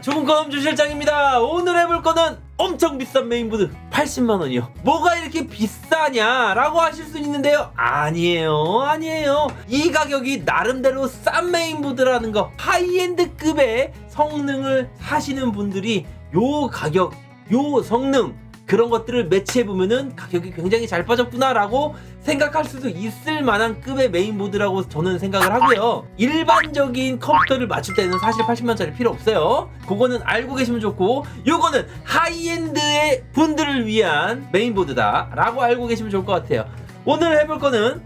조금컴 주실장입니다. 오늘 해볼 거는 엄청 비싼 메인보드 80만 원이요. 뭐가 이렇게 비싸냐? 라고 하실 수 있는데요. 아니에요. 아니에요. 이 가격이 나름대로 싼 메인보드라는 거. 하이엔드급의 성능을 사시는 분들이 요 가격, 요 성능, 그런 것들을 매치해보면은 가격이 굉장히 잘 빠졌구나라고 생각할 수도 있을 만한 급의 메인보드라고 저는 생각을 하고요. 일반적인 컴퓨터를 맞출 때는 사실 80만짜리 필요 없어요. 그거는 알고 계시면 좋고, 요거는 하이엔드의 분들을 위한 메인보드다라고 알고 계시면 좋을 것 같아요. 오늘 해볼 거는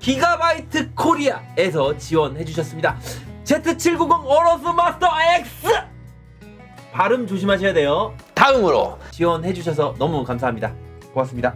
기가바이트 코리아에서 지원해 주셨습니다. Z790 어로스 마스터 X! 발음 조심하셔야 돼요. 다음으로 지원해 주셔서 너무 감사합니다. 고맙습니다.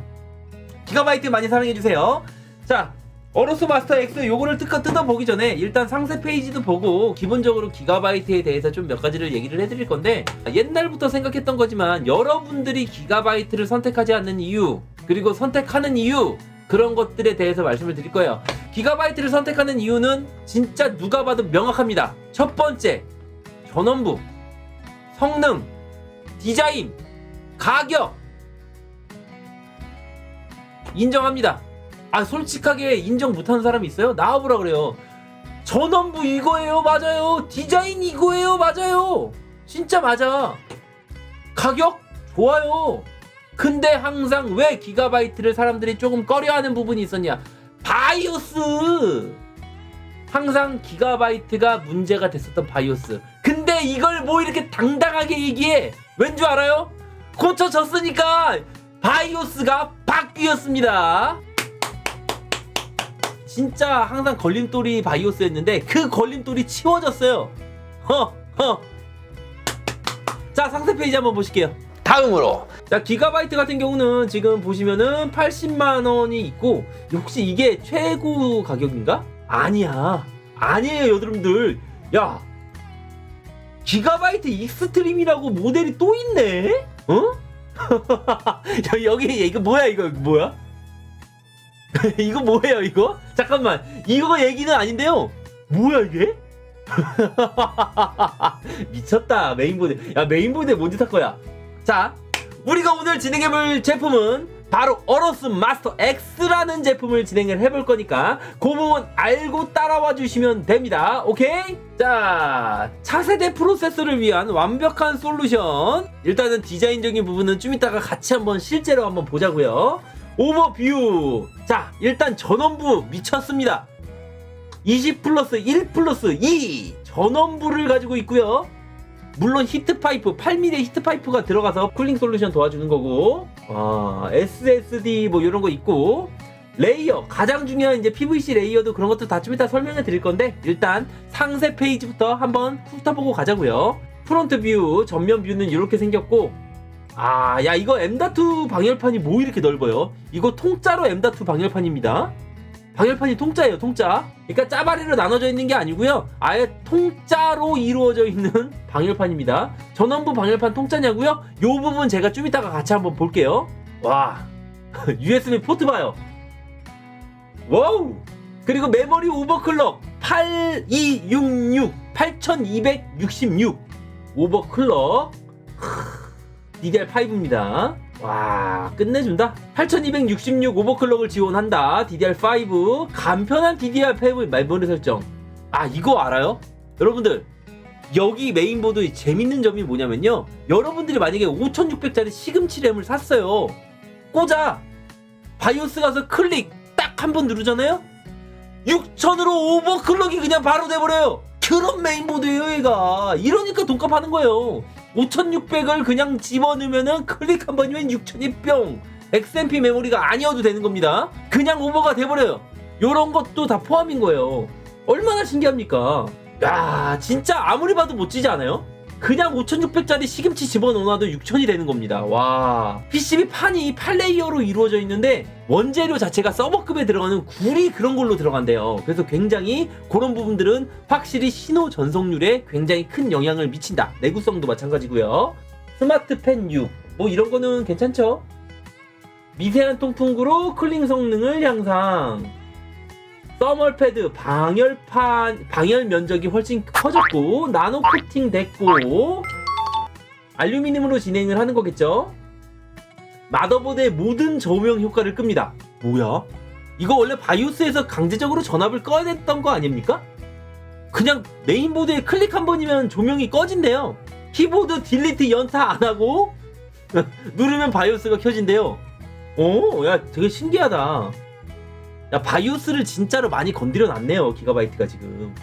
기가바이트 많이 사랑해 주세요. 자, 어로스 마스터 X 요거를 뜯어 뜯어 보기 전에 일단 상세 페이지도 보고 기본적으로 기가바이트에 대해서 좀 몇 가지를 얘기를 해드릴 건데 옛날부터 생각했던 거지만 여러분들이 기가바이트를 선택하지 않는 이유 그리고 선택하는 이유 그런 것들에 대해서 말씀을 드릴 거예요. 기가바이트를 선택하는 이유는 진짜 누가 봐도 명확합니다. 첫 번째 전원부 성능 디자인, 가격 인정합니다. 아 솔직하게 인정 못하는 사람이 있어요? 나와보라 그래요. 전원부 이거예요, 맞아요. 디자인 이거예요, 맞아요. 진짜 맞아. 가격 좋아요. 근데 항상 왜 기가바이트를 사람들이 조금 꺼려하는 부분이 있었냐? 바이오스. 항상 기가바이트가 문제가 됐었던 바이오스. 근데 이걸 뭐 이렇게 당당하게 얘기해? 왠 줄 알아요? 고쳐졌으니까 바이오스가 바뀌었습니다. 진짜 항상 걸림돌이 바이오스였는데 그 걸림돌이 치워졌어요. 허, 허. 자, 상세 페이지 한번 보실게요. 다음으로 자, 기가바이트 같은 경우는 지금 보시면은 80만 원이 있고 혹시 이게 최고 가격인가? 아니야. 아니에요, 여러분들. 야. 기가바이트 익스트림이라고 모델이 또 있네? 어? 여- 여기 이거 뭐야 이거 뭐야? 이거 뭐예요 이거? 잠깐만 이거 얘기는 아닌데요 뭐야 이게? 미쳤다 메인보드 야 메인보드에 뭔짓 할 거야 자 우리가 오늘 진행해볼 제품은 바로 어로스 마스터 X라는 제품을 진행을 해볼 거니까 그 부분 알고 따라와 주시면 됩니다. 오케이? 자, 차세대 프로세서를 위한 완벽한 솔루션. 일단은 디자인적인 부분은 좀 이따가 같이 한번 실제로 한번 보자고요. 오버뷰. 자, 일단 전원부 미쳤습니다. 20 플러스 1 플러스 2 전원부를 가지고 있고요. 물론 히트 파이프 8mm 히트 파이프가 들어가서 쿨링 솔루션 도와주는 거고 아, SSD 뭐 이런 거 있고. 레이어 가장 중요한 이제 PVC 레이어도 그런 것도 다 좀 이따 설명해 드릴 건데 일단 상세 페이지부터 한번 훑어보고 가자고요. 프론트 뷰 전면 뷰는 이렇게 생겼고. 아 야 이거 M.2 방열판이 뭐 이렇게 넓어요? 이거 통짜로 M.2 방열판입니다 방열판이 통짜예요, 통짜. 그러니까 짜바리로 나눠져 있는 게 아니고요. 아예 통짜로 이루어져 있는 방열판입니다. 전원부 방열판 통짜냐고요? 요 부분 제가 좀 이따가 같이 한번 볼게요. 와, USB 포트 봐요. 와우. 그리고 메모리 오버클럭 8266, 8266 오버클럭. DDR5입니다. 와 끝내준다? 8266 오버클럭을 지원한다. DDR5 간편한 DDR5 메모리 설정. 아 이거 알아요? 여러분들 여기 메인보드 재밌는 점이 뭐냐면요. 여러분들이 만약에 5600짜리 시금치 램을 샀어요. 꽂아! 바이오스 가서 클릭! 딱 한 번 누르잖아요? 6000으로 오버클럭이 그냥 바로 돼버려요. 그런 메인보드예요 얘가. 이러니까 돈값 하는 거예요 5600을 그냥 집어넣으면은 클릭 한 번이면 6000이 뿅 XMP 메모리가 아니어도 되는 겁니다. 그냥 오버가 돼버려요. 요런 것도 다 포함인 거예요. 얼마나 신기합니까? 야 진짜 아무리 봐도 멋지지 않아요? 그냥 5600짜리 시금치 집어넣어놔도 6000이 되는 겁니다 와 PCB 판이 8레이어로 이루어져 있는데 원재료 자체가 서버급에 들어가는 굴이 그런 걸로 들어간대요 그래서 굉장히 그런 부분들은 확실히 신호 전송률에 굉장히 큰 영향을 미친다 내구성도 마찬가지고요 스마트 펜 6. 뭐 이런 거는 괜찮죠? 미세한 통풍구로 클링 성능을 향상. 서멀 패드 방열판 방열 면적이 훨씬 커졌고 나노 코팅 됐고 알루미늄으로 진행을 하는 거겠죠? 마더보드의 모든 조명 효과를 끕니다. 뭐야? 이거 원래 바이오스에서 강제적으로 전압을 꺼야 됐던 거 아닙니까? 그냥 메인보드에 클릭 한 번이면 조명이 꺼진대요. 키보드 딜리트 연타 안 하고 누르면 바이오스가 켜진대요. 오, 야, 되게 신기하다. 야, 바이오스를 진짜로 많이 건드려 놨네요. 기가바이트가 지금.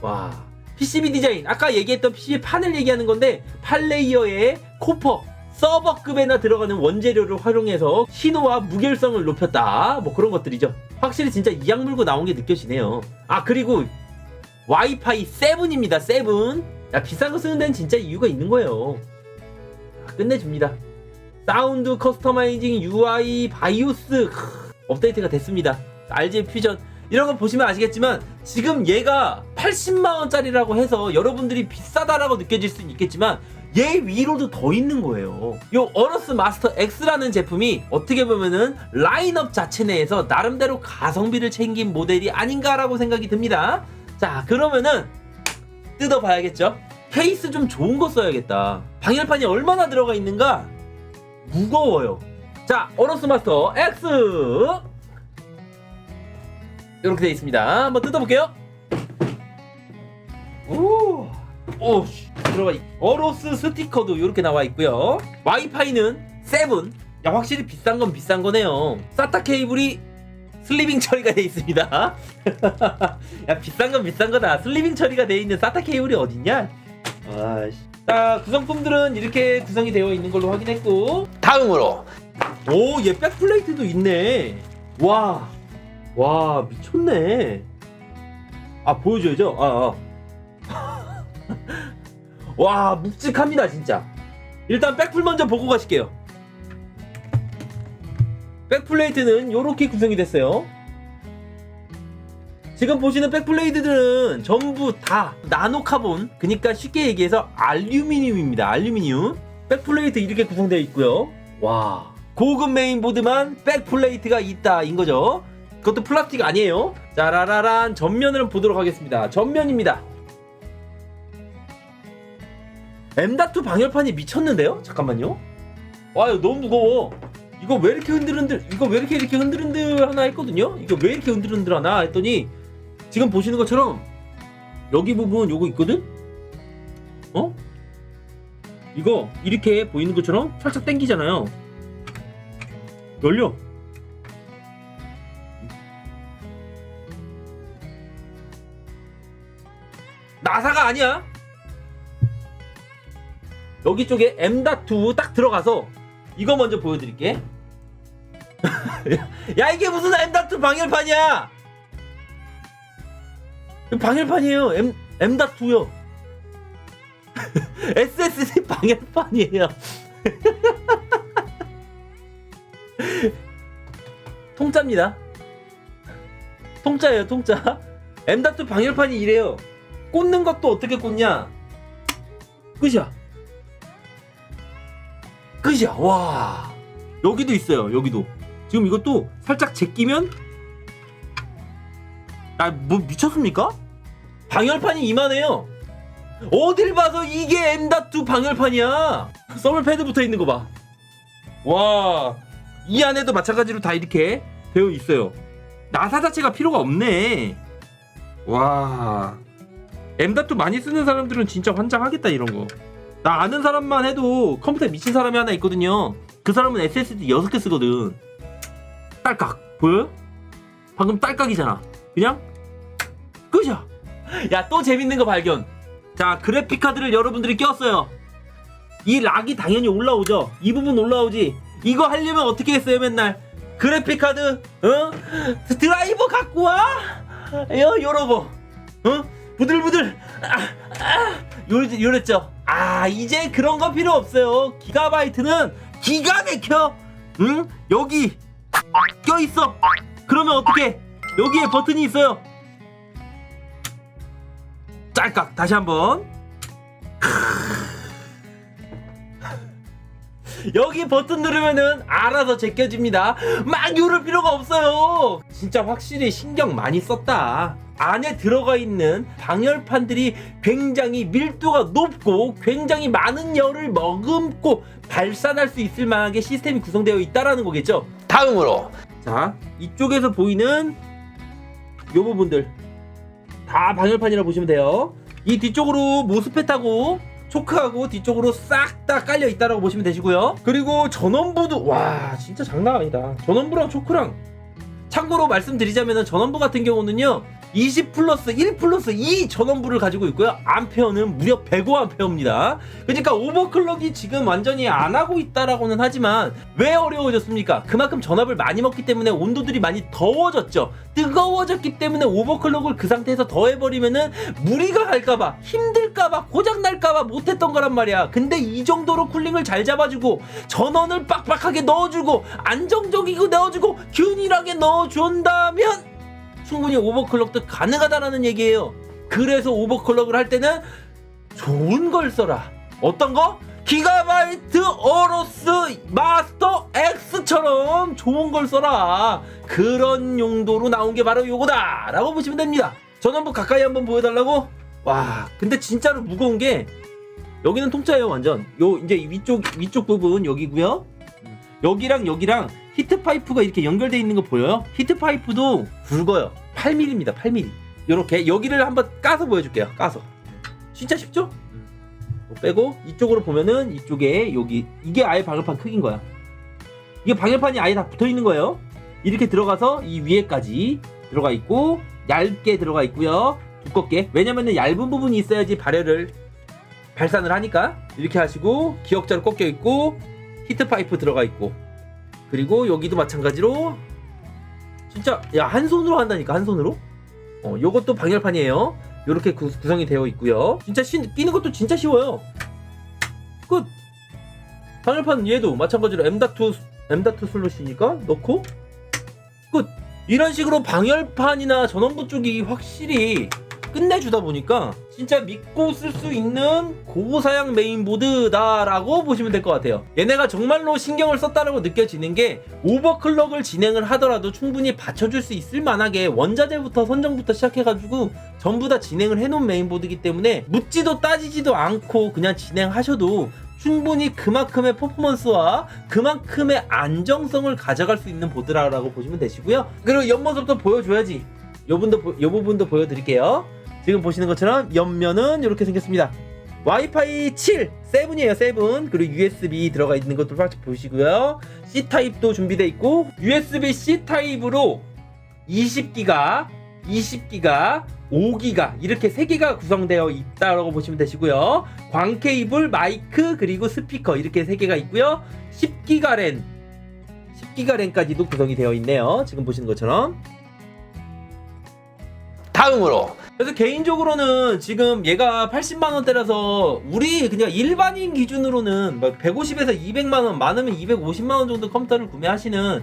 와. PCB 디자인. 아까 얘기했던 PCB 판을 얘기하는 건데, 8레이어의 코퍼, 서버급에나 들어가는 원재료를 활용해서 신호와 무결성을 높였다. 뭐 그런 것들이죠. 확실히 진짜 이악 물고 나온 게 느껴지네요. 아, 그리고 와이파이 7입니다. 7. 야, 비싼 거 쓰는 데는 진짜 이유가 있는 거예요. 아, 끝내줍니다. 사운드 커스터마이징 UI 바이오스 크, 업데이트가 됐습니다. RGB 퓨전 이런 거 보시면 아시겠지만 지금 얘가 80만 원짜리라고 해서 여러분들이 비싸다라고 느껴질 수는 있겠지만 얘 위로도 더 있는 거예요. 요 어러스 마스터 X라는 제품이 어떻게 보면은 라인업 자체 내에서 나름대로 가성비를 챙긴 모델이 아닌가라고 생각이 듭니다. 자 그러면은 뜯어봐야겠죠. 케이스 좀 좋은 거 써야겠다. 방열판이 얼마나 들어가 있는가? 무거워요. 자, 어로스 마스터 X 이렇게 되어 있습니다. 한번 뜯어볼게요. 오, 오, 씨, 들어가 있. 어로스 스티커도 이렇게 나와 있고요. 와이파이는 7. 야, 확실히 비싼 건 비싼 거네요. 사타 케이블이 슬리빙 처리가 되어 있습니다. 야, 비싼 건 비싼 거다. 슬리빙 처리가 되어 있는 사타 케이블이 어딨냐? 아씨. 자, 구성품들은 이렇게 구성이 되어 있는 걸로 확인했고 다음으로 오, 얘 백플레이트도 있네. 와. 와, 미쳤네. 아, 보여줘야죠. 아, 아. 와, 묵직합니다, 진짜. 일단 백플 먼저 보고 가실게요. 백플레이트는 이렇게 구성이 됐어요. 지금 보시는 백플레이드들은 전부 다 나노카본 그러니까 쉽게 얘기해서 알루미늄입니다 알루미늄 백플레이트 이렇게 구성되어 있고요 와 고급 메인보드만 백플레이트가 있다 인 거죠. 그것도 플라스틱 아니에요. 짜라라란 전면을 보도록 하겠습니다. 전면입니다. M.2 방열판이 미쳤는데요? 잠깐만요. 와 이거 너무 무거워. 이거 왜 이렇게 흔들흔들 이거 왜 이렇게 이렇게 흔들흔들 하나 했거든요? 이거 왜 이렇게 흔들흔들 하나 했더니 지금 보시는 것처럼 여기 부분 요거 있거든? 어? 이거 이렇게 보이는 것처럼 살짝 당기잖아요. 열려. 나사가 아니야. 여기 쪽에 M.2 딱 들어가서 이거 먼저 보여드릴게. 야 이게 무슨 M.2 방열판이야? 방열판이에요. M M.2요. SSD 방열판이에요. 통짜입니다. 통짜예요, 통짜. M.2 방열판이 이래요. 꽂는 것도 어떻게 꽂냐? 끝이야. 끝이야. 와. 여기도 있어요. 여기도. 지금 이것도 살짝 제끼면 아, 뭐 미쳤습니까? 방열판이 이만해요. 어딜 봐서 이게 M.2 방열판이야. 서멀 패드 붙어 있는 거 봐. 와, 이 안에도 마찬가지로 다 이렇게 되어 있어요. 나사 자체가 필요가 없네. 와, M.2 많이 쓰는 사람들은 진짜 환장하겠다 이런 거. 나 아는 사람만 해도 컴퓨터에 미친 사람이 하나 있거든요. 그 사람은 SSD 6개 쓰거든. 딸깍 보여요? 방금 딸깍이잖아. 그냥 끝이야. 야 또 재밌는 거 발견. 자 그래픽 카드를 여러분들이 꼈어요. 이 락이 당연히 올라오죠. 이 부분 올라오지. 이거 하려면 어떻게 했어요 맨날? 그래픽 카드, 어? 드라이버 갖고 와. 요 요러고, 어? 부들부들. 아, 아. 요 요랬죠. 아 이제 그런 거 필요 없어요. 기가바이트는 기가 막혀. 응? 여기 껴 있어. 그러면 어떻게? 여기에 버튼이 있어요. 짤깍 다시 한 번 여기 버튼 누르면은 알아서 제껴집니다. 막 누를 필요가 없어요. 진짜 확실히 신경 많이 썼다. 안에 들어가 있는 방열판들이 굉장히 밀도가 높고 굉장히 많은 열을 머금고 발산할 수 있을 만하게 시스템이 구성되어 있다라는 거겠죠. 다음으로. 자, 이쪽에서 보이는 요 부분들. 다 방열판이라 고 보시면 돼요. 이 뒤쪽으로 모스펫하고 초크하고 뒤쪽으로 싹 다 깔려 있다라고 보시면 되시고요. 그리고 전원부도 와 진짜 장난 아니다. 전원부랑 초크랑 참고로 말씀드리자면은 전원부 같은 경우는요. 20 플러스 1 플러스 2 전원부를 가지고 있고요. 암페어는 무려 105암페어입니다. 그러니까 오버클럭이 지금 완전히 안 하고 있다라고는 하지만 왜 어려워졌습니까? 그만큼 전압을 많이 먹기 때문에 온도들이 많이 더워졌죠. 뜨거워졌기 때문에 오버클럭을 그 상태에서 더해버리면은 무리가 갈까봐 힘들까봐 고장날까봐 못했던 거란 말이야. 근데 이 정도로 쿨링을 잘 잡아주고 전원을 빡빡하게 넣어주고 안정적이고 넣어주고 균일하게 넣어준다면 충분히 오버클럭도 가능하다라는 얘기예요. 그래서 오버클럭을 할 때는 좋은 걸 써라. 어떤 거? 기가바이트 어로스 마스터 X처럼 좋은 걸 써라. 그런 용도로 나온 게 바로 요거다. 라고 보시면 됩니다. 전원부 가까이 한번 보여달라고? 와, 근데 진짜로 무거운 게 여기는 통짜예요, 완전. 요, 이제 위쪽, 위쪽 부분 여기고요 여기랑 여기랑 히트 파이프가 이렇게 연결되어 있는 거 보여요? 히트 파이프도 굵어요. 8mm입니다. 8mm. 요렇게 여기를 한번 까서 보여줄게요. 까서. 진짜 쉽죠? 뭐 빼고 이쪽으로 보면은 이쪽에 여기 이게 아예 방열판 크기인 거야. 이게 방열판이 아예 다 붙어 있는 거예요. 이렇게 들어가서 이 위에까지 들어가 있고 얇게 들어가 있고요. 두껍게. 왜냐면은 얇은 부분이 있어야지 발열을 발산을 하니까 이렇게 하시고 기역자로 꺾여 있고 히트 파이프 들어가 있고 그리고 여기도 마찬가지로 진짜 야 한 손으로 한다니까 한 손으로? 어 요것도 방열판이에요. 요렇게 구, 구성이 되어 있고요. 진짜 신, 끼는 것도 진짜 쉬워요. 끝! 방열판 얘도 마찬가지로 M.2 M.2 슬롯이니까 넣고 끝! 이런 식으로 방열판이나 전원부 쪽이 확실히 끝내주다 보니까 진짜 믿고 쓸 수 있는 고사양 메인보드다라고 보시면 될 것 같아요. 얘네가 정말로 신경을 썼다라고 느껴지는 게 오버클럭을 진행을 하더라도 충분히 받쳐줄 수 있을 만하게 원자재부터 선정부터 시작해가지고 전부 다 진행을 해놓은 메인보드이기 때문에 묻지도 따지지도 않고 그냥 진행하셔도 충분히 그만큼의 퍼포먼스와 그만큼의 안정성을 가져갈 수 있는 보드라고 보시면 되시고요. 그리고 옆모습도 보여줘야지. 요 분도 보- 요 부분도 보여드릴게요. 지금 보시는 것처럼 옆면은 이렇게 생겼습니다. 와이파이 7, 7이에요, 7. 그리고 USB 들어가 있는 것도 확실히 보시고요. C 타입도 준비되어 있고 USB C 타입으로 20기가, 20기가, 5기가 이렇게 3개가 구성되어 있다고 보시면 되시고요. 광 케이블, 마이크 그리고 스피커 이렇게 3개가 있고요. 10기가 랜, 10기가 랜까지도 구성이 되어 있네요. 지금 보시는 것처럼. 다음으로 그래서 개인적으로는 지금 얘가 80만 원대라서 우리 그냥 일반인 기준으로는 막 150에서 200만 원, 많으면 250만 원 정도 컴퓨터를 구매하시는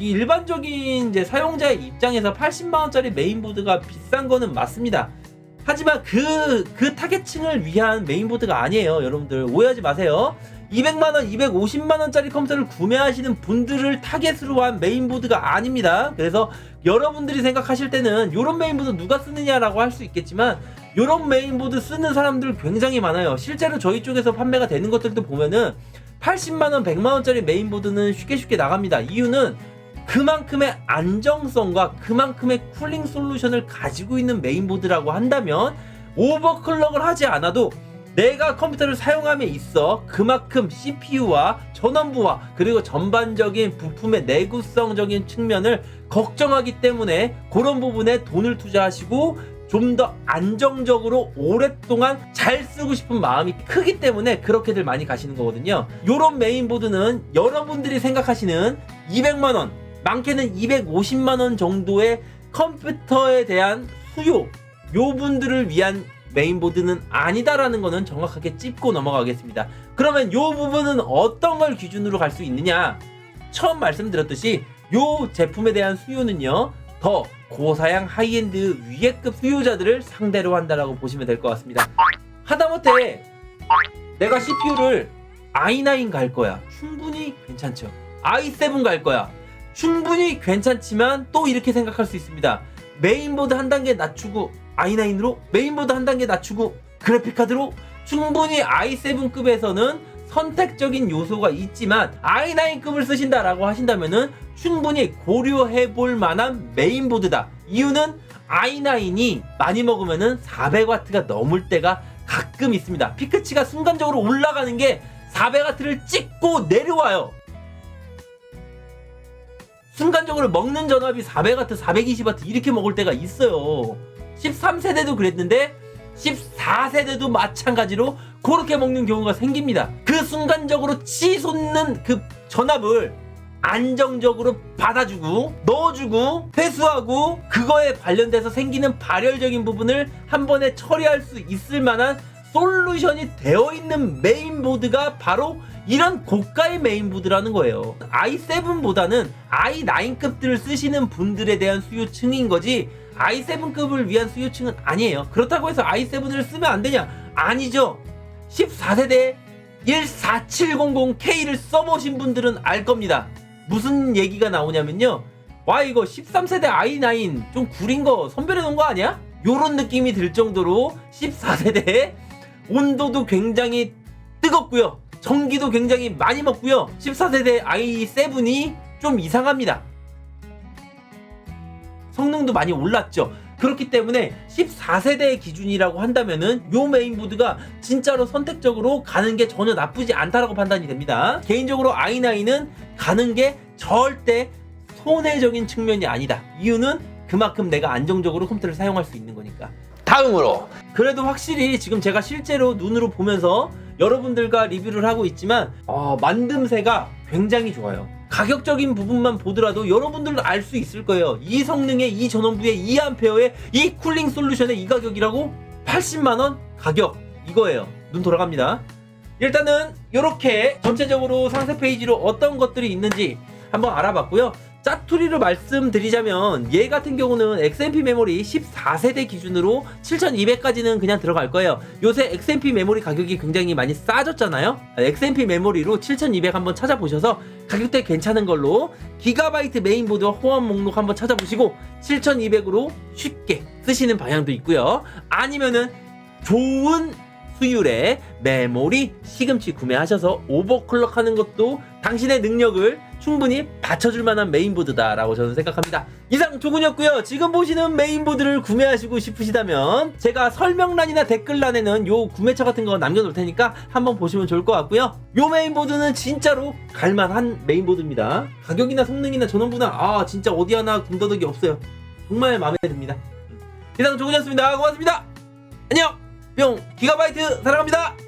이 일반적인 이제 사용자의 입장에서 80만 원짜리 메인보드가 비싼 거는 맞습니다. 하지만 그, 그 타겟층을 위한 메인보드가 아니에요. 여러분들 오해하지 마세요. 200만원, 250만원짜리 컴퓨터를 구매하시는 분들을 타겟으로 한 메인보드가 아닙니다. 그래서 여러분들이 생각하실 때는 이런 메인보드 누가 쓰느냐라고 할 수 있겠지만 이런 메인보드 쓰는 사람들 굉장히 많아요. 실제로 저희 쪽에서 판매가 되는 것들도 보면은 80만원, 100만원짜리 메인보드는 쉽게 쉽게 나갑니다. 이유는 그만큼의 안정성과 그만큼의 쿨링 솔루션을 가지고 있는 메인보드라고 한다면 오버클럭을 하지 않아도 내가 컴퓨터를 사용함에 있어 그만큼 CPU와 전원부와 그리고 전반적인 부품의 내구성적인 측면을 걱정하기 때문에 그런 부분에 돈을 투자하시고 좀 더 안정적으로 오랫동안 잘 쓰고 싶은 마음이 크기 때문에 그렇게들 많이 가시는 거거든요. 요런 메인보드는 여러분들이 생각하시는 200만원, 많게는 250만 원 정도의 컴퓨터에 대한 수요, 요 분들을 위한 메인보드는 아니다라는 거는 정확하게 짚고 넘어가겠습니다. 그러면 요 부분은 어떤 걸 기준으로 갈 수 있느냐? 처음 말씀드렸듯이 요 제품에 대한 수요는요. 더 고사양 하이엔드 위에급 수요자들을 상대로 한다라고 보시면 될 것 같습니다. 하다못해 내가 CPU를 i9 갈 거야. 충분히 괜찮죠. i7 갈 거야. 충분히 괜찮지만 또 이렇게 생각할 수 있습니다. 메인보드 한 단계 낮추고 i9으로 메인보드 한 단계 낮추고 그래픽카드로 충분히 i7급에서는 선택적인 요소가 있지만 i9급을 쓰신다라고 하신다면은 충분히 고려해 볼 만한 메인보드다. 이유는 i9이 많이 먹으면은 400W가 넘을 때가 가끔 있습니다. 피크치가 순간적으로 올라가는 게 400W를 찍고 내려와요. 순간적으로 먹는 전압이 400W, 420W 이렇게 먹을 때가 있어요. 13세대도 그랬는데 14세대도 마찬가지로 그렇게 먹는 경우가 생깁니다. 그 순간적으로 치솟는 그 전압을 안정적으로 받아주고 넣어주고 회수하고 그거에 관련돼서 생기는 발열적인 부분을 한 번에 처리할 수 있을 만한 솔루션이 되어 있는 메인보드가 바로 이런 고가의 메인보드라는 거예요. i7보다는 i9급들을 쓰시는 분들에 대한 수요층인 거지 i7급을 위한 수요층은 아니에요. 그렇다고 해서 i7을 쓰면 안 되냐? 아니죠. 14세대 14700K를 써보신 분들은 알 겁니다. 무슨 얘기가 나오냐면요. 와 이거 13세대 i9 좀 구린 거 선별해 놓은 거 아니야? 요런 느낌이 들 정도로 14세대 온도도 굉장히 뜨겁고요. 전기도 굉장히 많이 먹고요. 14세대 i7이 좀 이상합니다. 성능도 많이 올랐죠. 그렇기 때문에 14세대의 기준이라고 한다면은 요 메인보드가 진짜로 선택적으로 가는 게 전혀 나쁘지 않다라고 판단이 됩니다. 개인적으로 i9은 가는 게 절대 손해적인 측면이 아니다. 이유는 그만큼 내가 안정적으로 컴퓨터를 사용할 수 있는 거니까. 다음으로 그래도 확실히 지금 제가 실제로 눈으로 보면서 여러분들과 리뷰를 하고 있지만 어, 만듦새가 굉장히 좋아요. 가격적인 부분만 보더라도 여러분들도 알수 있을 거예요. 이 성능의 이 전원부의 2A의 이 쿨링 솔루션의 이 가격이라고 80만 원 가격 이거예요. 눈 돌아갑니다. 일단은 이렇게 전체적으로 상세 페이지로 어떤 것들이 있는지 한번 알아봤고요. 짜투리로 말씀드리자면 얘 같은 경우는 XMP 메모리 14세대 기준으로 7200까지는 그냥 들어갈 거예요. 요새 XMP 메모리 가격이 굉장히 많이 싸졌잖아요. XMP 메모리로 7200 한번 찾아보셔서 가격대 괜찮은 걸로 기가바이트 메인보드와 호환 목록 한번 찾아보시고 7200으로 쉽게 쓰시는 방향도 있고요. 아니면은 좋은 수율의 메모리 시금치 구매하셔서 오버클럭 하는 것도 당신의 능력을 충분히 받쳐줄 만한 메인보드다라고 저는 생각합니다. 이상 조군이었고요. 지금 보시는 메인보드를 구매하시고 싶으시다면 제가 설명란이나 댓글란에는 요 구매처 같은 거 남겨놓을 테니까 한번 보시면 좋을 것 같고요. 요 메인보드는 진짜로 갈만한 메인보드입니다. 가격이나 성능이나 전원부나 아 진짜 어디 하나 군더더기 없어요. 정말 마음에 듭니다. 이상 조군이었습니다. 고맙습니다. 안녕. 뿅 기가바이트 사랑합니다.